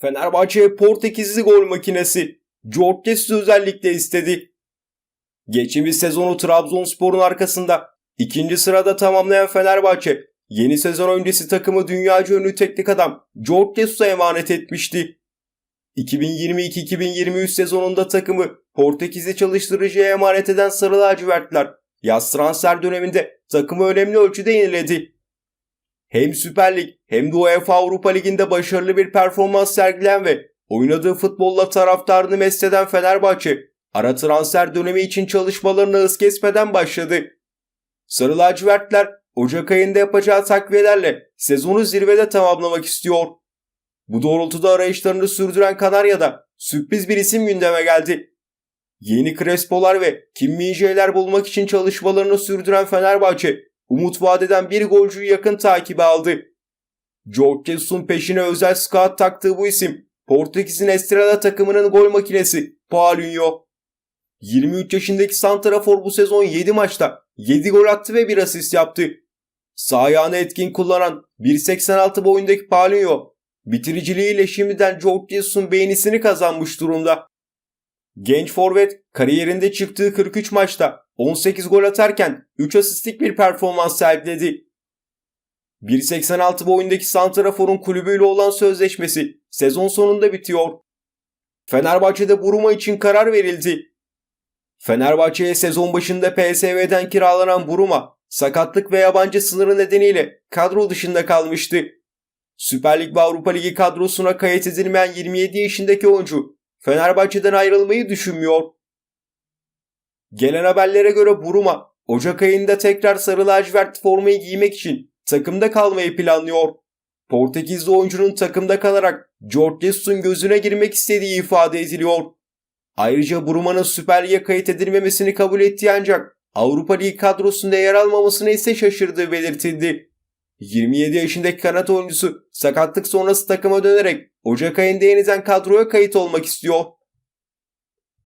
Fenerbahçe'ye Portekizli gol makinesi George özellikle istedi. Geçtiğimiz sezonu Trabzonspor'un arkasında ikinci sırada tamamlayan Fenerbahçe yeni sezon öncesi takımı dünyaca ünlü teknik adam George emanet etmişti. 2022-2023 sezonunda takımı Portekizli çalıştırıcıya emanet eden Sarı Lacivertler yaz transfer döneminde takımı önemli ölçüde yeniledi. Hem Süper Lig hem de UEFA Avrupa Ligi'nde başarılı bir performans sergilen ve oynadığı futbolla taraftarını mesleden Fenerbahçe, ara transfer dönemi için çalışmalarını hız kesmeden başladı. Sarı lacivertler Ocak ayında yapacağı takviyelerle sezonu zirvede tamamlamak istiyor. Bu doğrultuda arayışlarını sürdüren Kanarya'da sürpriz bir isim gündeme geldi. Yeni Crespo'lar ve Kim Min-jae'ler bulmak için çalışmalarını sürdüren Fenerbahçe, umut vadeden bir golcüyü yakın takibe aldı. George Jesus'un peşine özel scout taktığı bu isim, Portekiz'in Estrela takımının gol makinesi Paulinho. 23 yaşındaki santrafor bu sezon 7 maçta 7 gol attı ve bir asist yaptı. Sağ ayağını etkin kullanan 1.86 boyundaki Paulinho, bitiriciliğiyle şimdiden George Jesus'un beğenisini kazanmış durumda. Genç forvet kariyerinde çıktığı 43 maçta 18 gol atarken 3 asistlik bir performans sergiledi. 1.86 boyundaki Santrafor'un kulübüyle olan sözleşmesi sezon sonunda bitiyor. Fenerbahçe'de Buruma için karar verildi. Fenerbahçe'ye sezon başında PSV'den kiralanan Buruma sakatlık ve yabancı sınırı nedeniyle kadro dışında kalmıştı. Süper Lig ve Avrupa Ligi kadrosuna kayıt edilmeyen 27 yaşındaki oyuncu Fenerbahçe'den ayrılmayı düşünmüyor. Gelen haberlere göre Buruma Ocak ayında tekrar sarı lacivert formayı giymek için takımda kalmayı planlıyor. Portekizli oyuncunun takımda kalarak George Jesus'un gözüne girmek istediği ifade ediliyor. Ayrıca Buruma'nın Süper Lig'e kayıt edilmemesini kabul ettiği ancak Avrupa Ligi kadrosunda yer almamasına ise şaşırdığı belirtildi. 27 yaşındaki kanat oyuncusu sakatlık sonrası takıma dönerek Ocak ayında yeniden kadroya kayıt olmak istiyor.